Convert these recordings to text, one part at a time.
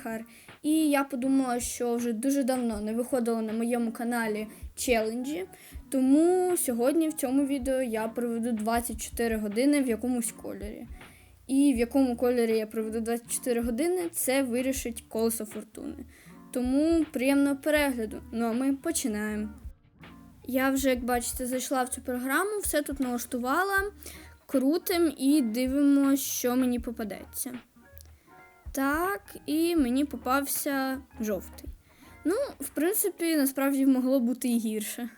Тайхар. І я подумала, що вже дуже давно не виходило на моєму каналі челенджі. Тому сьогодні в цьому відео я проведу 24 години в якомусь кольорі. І в якому кольорі я проведу 24 години, це вирішить колесо фортуни. Тому приємного перегляду. Ну а ми починаємо. Я вже, як бачите, зайшла в цю програму, все тут налаштувала, крутим і дивимося, що мені попадеться. Так, і мені попався жовтий. Ну, в принципі, насправді могло бути і гірше.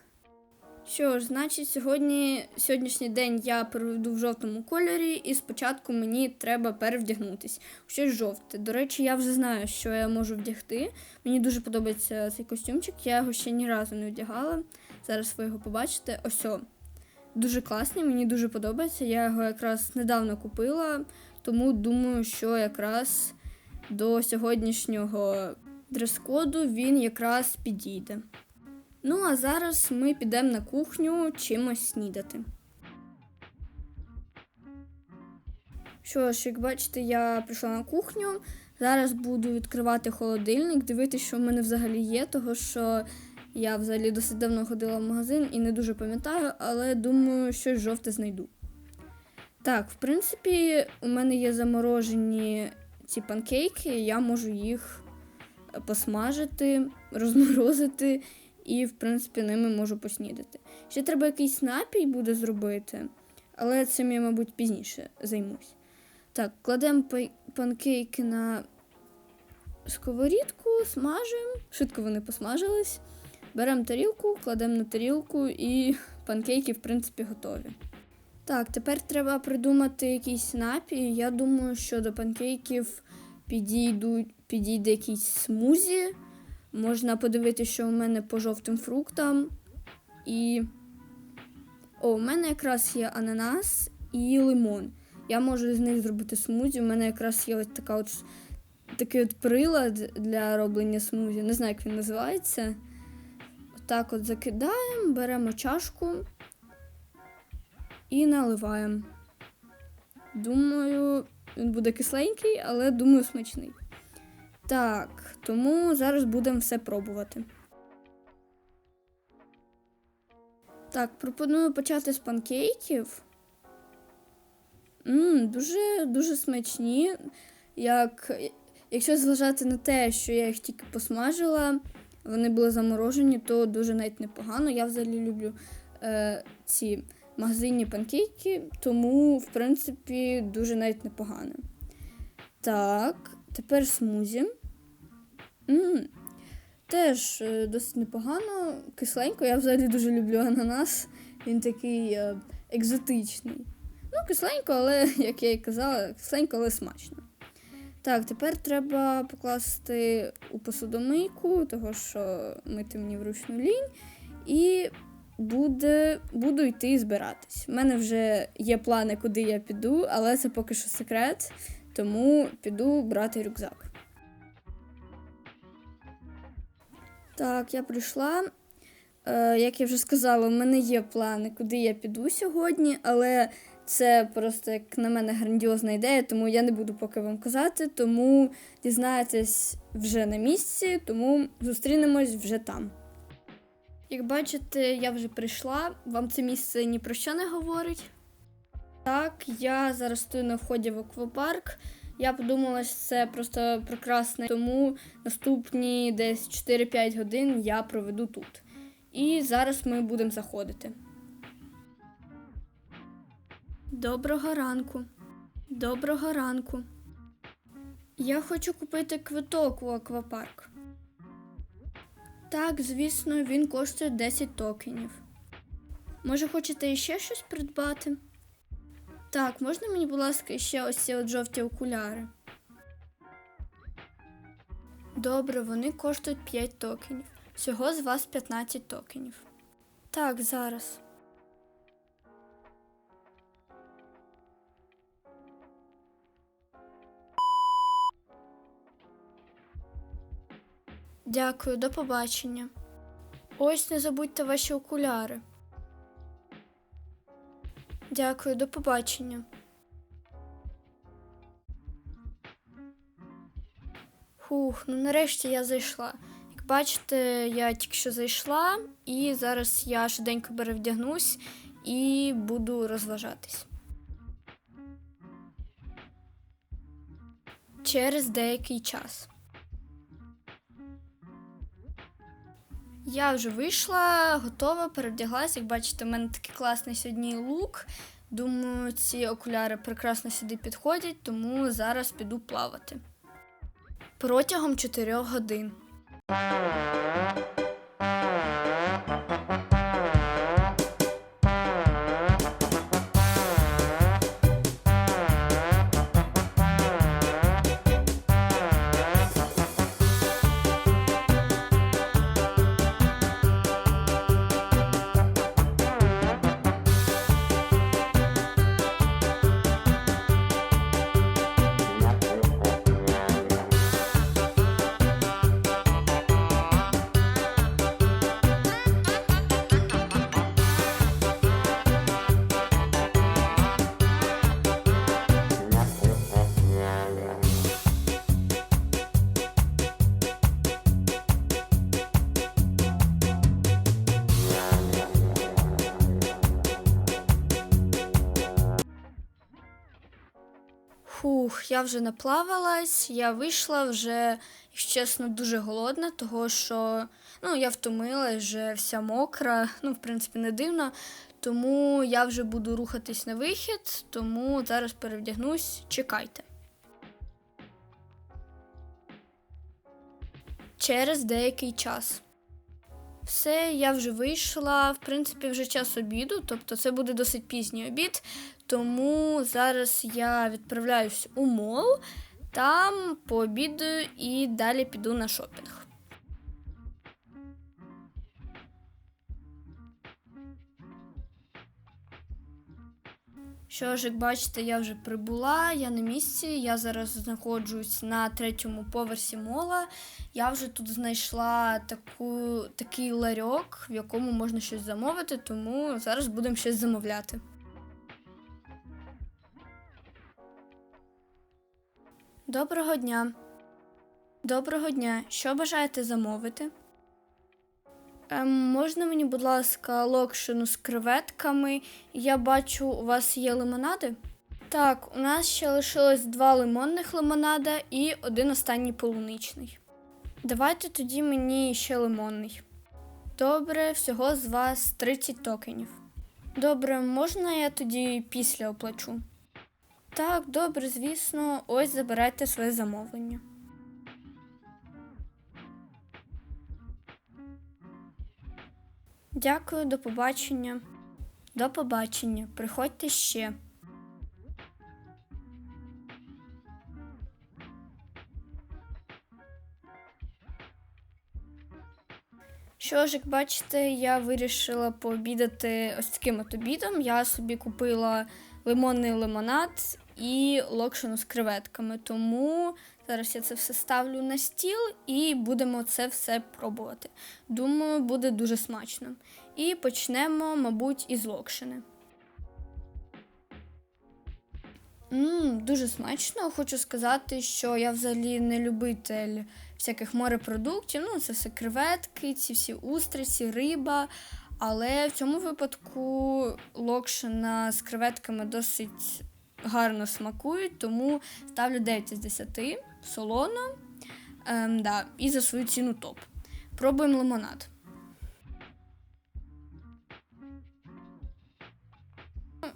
Що ж, значить, сьогодні, сьогоднішній день я проведу в жовтому кольорі, і спочатку мені треба перевдягнутись. Щось жовте. До речі, я вже знаю, що я можу вдягти. Мені дуже подобається цей костюмчик, я його ще ні разу не вдягала. Зараз ви його побачите. Ось. о. Дуже класний, мені дуже подобається. Я його якраз недавно купила, тому думаю, що якраз до сьогоднішнього дрес-коду він якраз підійде. Ну, а зараз ми підемо на кухню чимось снідати. Що ж, як бачите, я прийшла на кухню. Зараз буду відкривати холодильник, дивитися, що в мене взагалі є, того що я взагалі досить давно ходила в магазин і не дуже пам'ятаю, але думаю, щось жовте знайду. Так, в принципі, у мене є заморожені ці панкейки, я можу їх посмажити, розморозити і, в принципі, ними можу поснідати. Ще треба якийсь напій буде зробити, але цим я, мабуть, пізніше займусь. Так, кладемо панкейки на сковорідку, смажимо. Швидко вони посмажились. Беремо тарілку, кладемо на тарілку і панкейки, в принципі, готові. Так, тепер треба придумати якийсь напій. Я думаю, що до панкейків підійдуть, підійде якийсь смузі. Можна подивитися, що у мене по жовтим фруктам. І. О, у мене якраз є ананас і лимон. Я можу з них зробити смузі. У мене якраз є ось така от такий от прилад для роблення смузі. Не знаю, як він називається. Отак от закидаємо, беремо чашку і наливаємо. Думаю, він буде кисленький, але думаю, смачний. Так, тому зараз будемо все пробувати. Так, пропоную почати з панкейків. Ммм, дуже дуже смачні. Як, Якщо зважати на те, що я їх тільки посмажила, вони були заморожені, то дуже навіть непогано. Я взагалі люблю е, ці магазинні панкейки, тому, в принципі, дуже навіть непогано. Так, тепер смузі. М-м, Теж е, досить непогано, кисленько. Я взагалі дуже люблю ананас. Він такий е, екзотичний. Ну, кисленько, але, як я і казала, кисленько, але смачно. Так, тепер треба покласти у посудомийку, того що мити мені вручну лінь. І буде, буду йти збиратись. У мене вже є плани, куди я піду, але це поки що секрет, тому піду брати рюкзак. Так, я прийшла. Е, Як я вже сказала, у мене є плани, куди я піду сьогодні, але це просто, як на мене, грандіозна ідея, тому я не буду поки вам казати, тому дізнаєтесь вже на місці, тому зустрінемось вже там. Як бачите, я вже прийшла, вам це місце ні про що не говорить. Так, я зараз стою на вході в аквапарк. Я подумала, що це просто прекрасно, тому наступні десь 4-5 годин я проведу тут. І зараз ми будемо заходити. Доброго ранку. Доброго ранку. Я хочу купити квиток у аквапарк. Так, звісно, він коштує 10 токенів. Може, хочете ще щось придбати? Так, можна мені, будь ласка, ще ось ці от жовті окуляри? Добре, вони коштують 5 токенів. Всього з вас 15 токенів. Так, зараз. Дякую, до побачення. Ось не забудьте ваші окуляри. Дякую, до побачення. Хух, ну нарешті я зайшла. Як бачите, я тільки що зайшла, і зараз я швиденько перевдягнусь і буду розважатись. Через деякий час. Я вже вийшла, готова, перевдяглася. Як бачите, в мене такий класний сьогодні лук. Думаю, ці окуляри прекрасно сюди підходять, тому зараз піду плавати. Протягом 4 годин. Фух, я вже наплавалась, я вийшла вже, якщо чесно, дуже голодна, того що ну, я втомилась, вже вся мокра, ну, в принципі, не дивно. Тому я вже буду рухатись на вихід, тому зараз перевдягнусь, чекайте. Через деякий час. Все, я вже вийшла. В принципі, вже час обіду, тобто це буде досить пізній обід. Тому зараз я відправляюсь у мол, там пообідаю і далі піду на шопінг. Що ж, як бачите, я вже прибула, я на місці. Я зараз знаходжусь на третьому поверсі мола. Я вже тут знайшла таку, такий ларьок, в якому можна щось замовити, тому зараз будемо щось замовляти. Доброго дня. Доброго дня. Що бажаєте замовити? Ем, можна мені, будь ласка, локшину з креветками? Я бачу, у вас є лимонади? Так, у нас ще лишилось два лимонних лимонада і один останній полуничний. Давайте тоді мені ще лимонний. Добре, всього з вас 30 токенів. Добре, можна я тоді після оплачу? Так, добре, звісно, ось забирайте своє замовлення. Дякую, до побачення. До побачення. Приходьте ще. Що ж, як бачите, я вирішила пообідати ось таким от обідом. Я собі купила лимонний лимонад і локшину з креветками. Тому зараз я це все ставлю на стіл і будемо це все пробувати. Думаю, буде дуже смачно. І почнемо, мабуть, із локшини. Ммм, дуже смачно. Хочу сказати, що я взагалі не любитель всяких морепродуктів. Ну, це все креветки, ці всі устриці, риба. Але в цьому випадку локшина з креветками досить гарно смакують, тому ставлю 9 з 10 солоно ем, да, і за свою ціну топ. Пробуємо лимонад.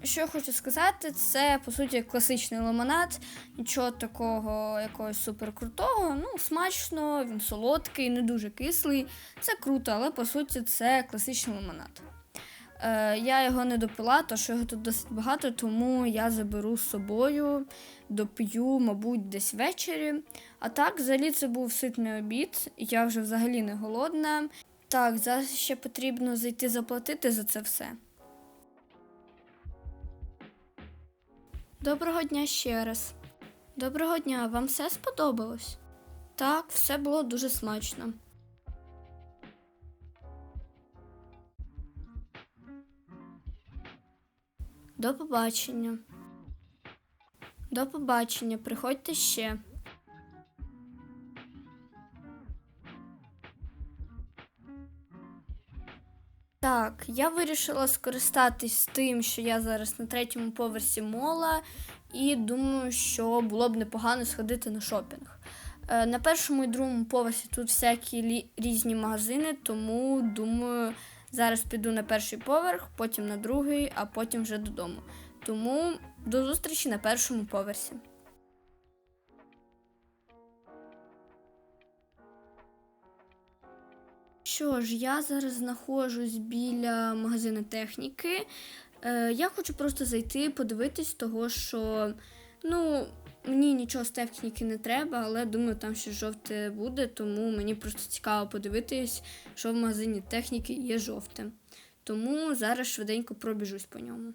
Що я хочу сказати, це по суті класичний лимонад, нічого такого якогось суперкрутого. Ну, смачно, він солодкий, не дуже кислий. Це круто, але по суті це класичний лимонад. Е, Я його не допила, тому що його тут досить багато, тому я заберу з собою, доп'ю, мабуть, десь ввечері. А так, взагалі, це був ситний обід, я вже взагалі не голодна. Так, зараз ще потрібно зайти заплатити за це все. Доброго дня ще раз. Доброго дня, вам все сподобалось? Так, все було дуже смачно. До побачення. До побачення. Приходьте ще. Так, я вирішила скористатись тим, що я зараз на третьому поверсі мола, і думаю, що було б непогано сходити на шопінг. Е, на першому і другому поверсі тут всякі різні магазини, тому думаю зараз піду на перший поверх, потім на другий, а потім вже додому. Тому до зустрічі на першому поверсі. Що ж, я зараз знаходжусь біля магазину техніки. Е, я хочу просто зайти, подивитись, того що ну, мені нічого з техніки не треба, але думаю, там щось жовте буде, тому мені просто цікаво подивитись, що в магазині техніки є жовте. Тому зараз швиденько пробіжусь по ньому.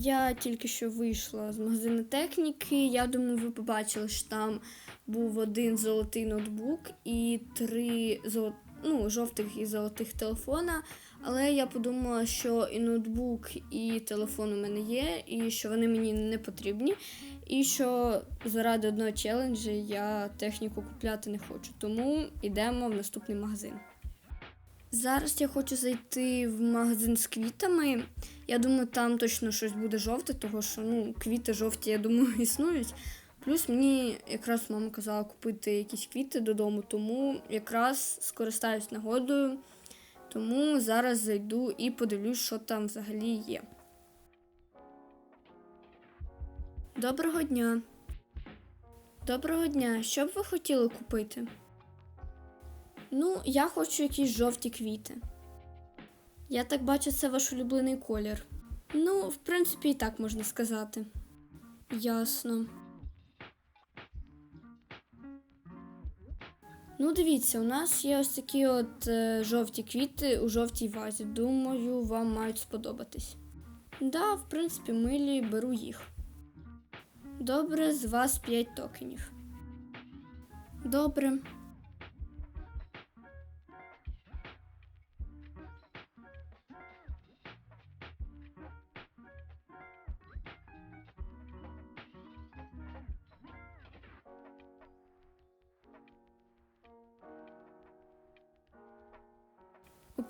Я тільки що вийшла з магазину техніки. Я думаю, ви побачили, що там був один золотий ноутбук і три золо... ну, жовтих і золотих телефона. Але я подумала, що і ноутбук, і телефон у мене є, і що вони мені не потрібні. І що заради одного челенджа я техніку купляти не хочу. Тому йдемо в наступний магазин. Зараз я хочу зайти в магазин з квітами. Я думаю, там точно щось буде жовте, тому що ну, квіти жовті, я думаю, існують. Плюс мені якраз мама казала купити якісь квіти додому, тому якраз скористаюсь нагодою. Тому зараз зайду і подивлюсь, що там взагалі є. Доброго дня. Доброго дня. Що б ви хотіли купити? Ну, я хочу якісь жовті квіти. Я так бачу, це ваш улюблений колір. Ну, в принципі, і так можна сказати. Ясно. Ну, дивіться, у нас є ось такі от е, жовті квіти у жовтій вазі. Думаю, вам мають сподобатись. Да, в принципі, милі беру їх. Добре, з вас 5 токенів. Добре.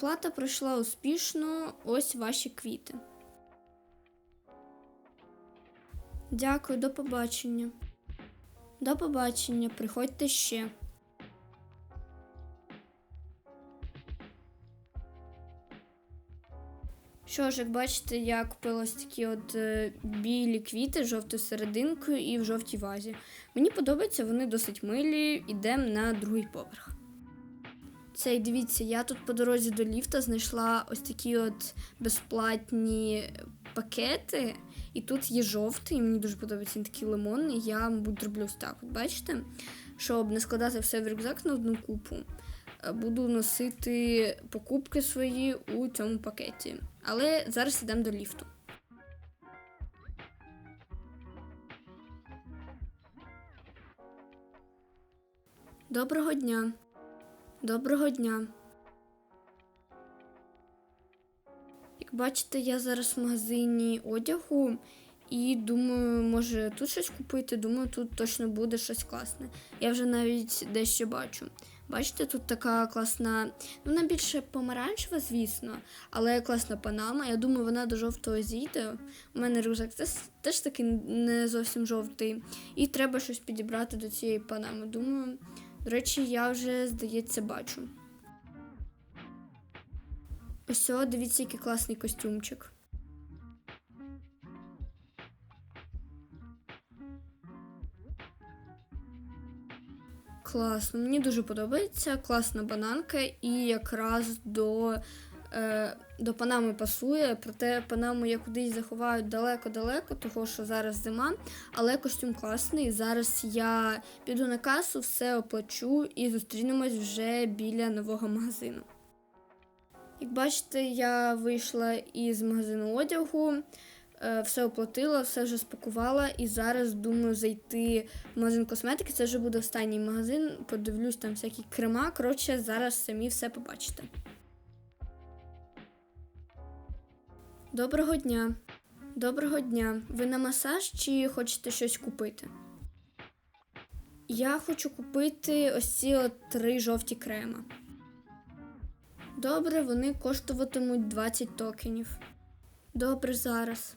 Оплата пройшла успішно. Ось ваші квіти. Дякую, до побачення. До побачення, приходьте ще. Що ж, як бачите, я купила такі от е, білі квіти з жовтою серединкою і в жовтій вазі. Мені подобаються, вони досить милі. Ідемо на другий поверх. Цей, дивіться, я тут по дорозі до ліфта знайшла ось такі от безплатні пакети. І тут є жовтий, мені дуже подобається він такий лимонний. Я, мабуть, зроблю ось так. От бачите? Щоб не складати все в рюкзак на одну купу, е, буду носити покупки свої у цьому пакеті. Але зараз йдемо до ліфту. Доброго дня. Доброго дня. Як бачите, я зараз в магазині одягу і думаю, може тут щось купити. Думаю, тут точно буде щось класне. Я вже навіть дещо бачу. Бачите, тут така класна, ну вона більше помаранчева, звісно, але класна панама. Я думаю, вона до жовтого зійде. У мене рюкзак теж, теж таки не зовсім жовтий. І треба щось підібрати до цієї панами. Думаю, до речі, я вже, здається, бачу. Ось, о, дивіться, який класний костюмчик. Класно, мені дуже подобається. Класна бананка і якраз до, е, до панами пасує. Проте панаму я кудись заховаю далеко-далеко, того що зараз зима, але костюм класний. Зараз я піду на касу, все оплачу і зустрінемось вже біля нового магазину. Як бачите, я вийшла із магазину одягу, е, все оплатила, все вже спакувала, і зараз думаю зайти в магазин косметики. Це вже буде останній магазин. Подивлюсь там всякі крема. Коротше, зараз самі все побачите. Доброго дня. Доброго дня. Ви на масаж чи хочете щось купити? Я хочу купити ось ці от три жовті крема. Добре, вони коштуватимуть 20 токенів. Добре, зараз.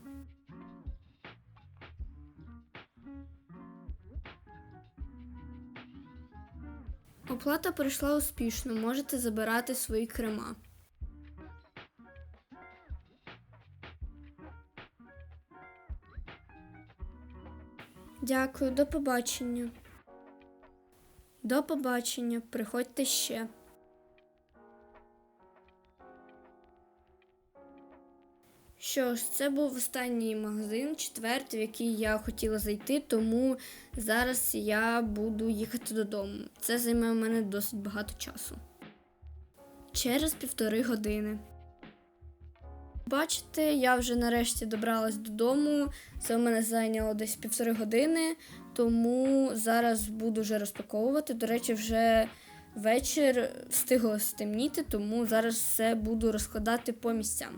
Оплата пройшла успішно. Можете забирати свої крема. Дякую, до побачення. До побачення. Приходьте ще. Що ж, це був останній магазин, четвертий, в який я хотіла зайти, тому зараз я буду їхати додому. Це займе у мене досить багато часу. Через півтори години. Бачите, я вже нарешті добралась додому. Це у мене зайняло десь півтори години, тому зараз буду вже розпаковувати. До речі, вже вечір встигло стемніти, тому зараз все буду розкладати по місцям.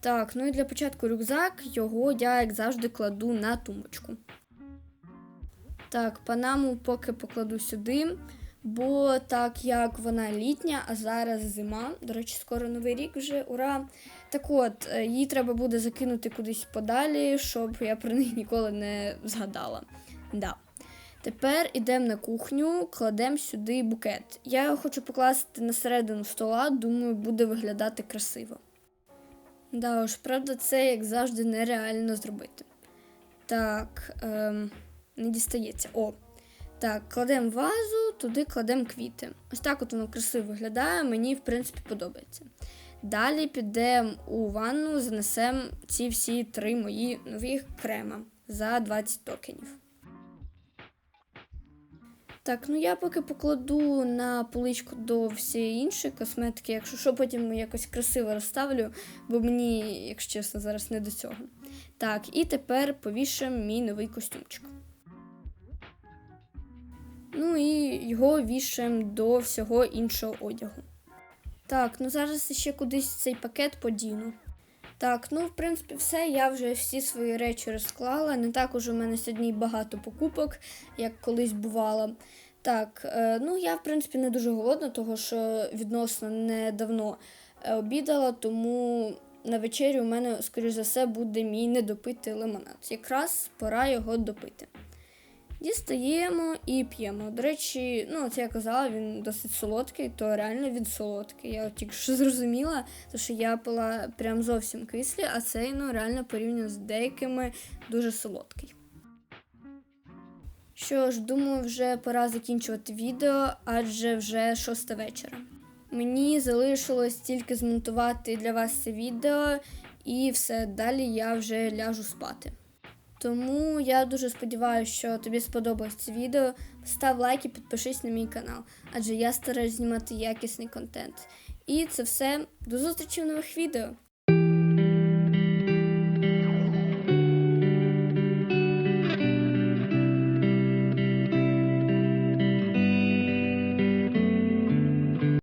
Так, ну і для початку рюкзак, його я, як завжди, кладу на тумбочку. Так, панаму поки покладу сюди, бо так як вона літня, а зараз зима. До речі, скоро новий рік вже ура! Так от, е, її треба буде закинути кудись подалі, щоб я про неї ніколи не згадала. Да. Тепер йдемо на кухню, кладемо сюди букет. Я його хочу покласти на середину стола, думаю, буде виглядати красиво. Да уж, правда, це як завжди нереально зробити. Так, ем, не дістається. О. Так, кладемо вазу, туди кладемо квіти. Ось так от воно красиво виглядає, мені, в принципі, подобається. Далі підемо у ванну, занесемо ці всі три мої нові крема за 20 токенів. Так, ну я поки покладу на поличку до всієї іншої косметики, якщо що, потім якось красиво розставлю, бо мені, якщо чесно, зараз не до цього. Так, і тепер повішаємо мій новий костюмчик. Ну і його вішаємо до всього іншого одягу. Так, ну зараз ще кудись цей пакет подіну. Так, ну в принципі, все. Я вже всі свої речі розклала. Не так уже у мене сьогодні багато покупок, як колись бувало. Так, е, ну я в принципі не дуже голодна, того що відносно недавно е, обідала, тому на вечері у мене, скоріш за все, буде мій недопитий лимонад. Якраз пора його допити. Дістаємо і п'ємо. До речі, ну, це я казала, він досить солодкий, то реально він солодкий. Я тільки що зрозуміла, тому що я пила прям зовсім кислі, а цей ну, реально порівняно з деякими дуже солодкий. Що ж, думаю, вже пора закінчувати відео, адже вже шоста вечора. Мені залишилось тільки змонтувати для вас це відео, і все далі я вже ляжу спати. Тому я дуже сподіваюся, що тобі сподобалось це відео. Став лайк і підпишись на мій канал, адже я стараюсь знімати якісний контент. І це все. До зустрічі в нових відео!